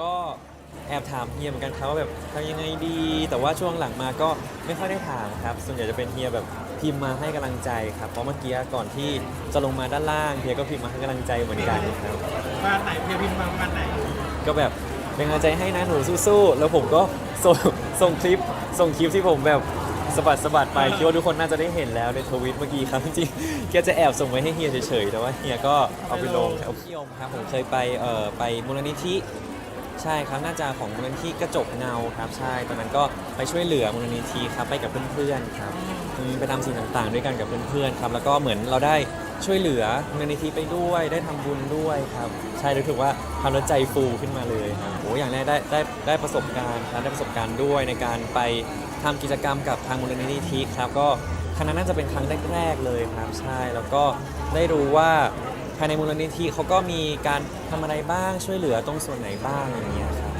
ก็แอบถามเฮียเหมือนกันครับว่าแบบทำยังไงดี แต่ว่าช่วงหลังมาก็ไม่ค่อยได้ถามครับ ส่วนใหญ่จะเป็นเฮียแบบพิมพ์มาให้กำลังใจครับ เพราะเมื่อกี้ก่อนที่จะลงมาด้านล่างเฮียก็พิมพ์มาให้กำลังใจเหมือนกันครับบ้านไหนเพียพิมพ์มาบ้านไหนก็แบบเป็นกำลังใจให้นะหนูสู้ๆแล้วผมก็ส่งส่งคลิปส่งคลิปที่ผมแบบสะบัดสะบัดไปคิดว่าทุกคนน่าจะได้เห็นแล้วในทวิตเมื่อกี้ครับจริงๆแกจะแอบส่งไว้ให้เฮียเฉยๆแต่ว่าเฮียก็เอาไปลงครับพี่ยมครับผมเคยไปเอ่อไปมูลนิธิ ใช่ครับน่าจะของมูลนิธิกระจกเงาครับ ใช่ตอนนั้นก็ไปช่วยเหลือมูลนิธิครับไปกับเพื่อนๆครับอืมไปทำสิ่งต่างๆ ด้วยกันกับเพื่อนๆครับ แล้วก็เหมือนเราได้ช่วยเหลือมูลนิธิไปด้วยได้ทำบุญด้วยครับ ใช่รู้สึกว่าทำแล้วใจฟูขึ้นมาเลยครับโอ้อย่างแรกได้ได้ได้ประสบการณ์ครับได้ประสบการณ์ด้วยในการไปทำกิจกรรมกับทางมูลนิธิครับก็ครั้งนั้นน่าจะเป็นครั้งแรกๆเลยครับ ใช่แล้วก็ได้รู้ว่าภายในมูลนิธิเขาก็มีการทำอะไรบ้างช่วยเหลือตรงส่วนไหนบ้างอย่างเงี้ยครับ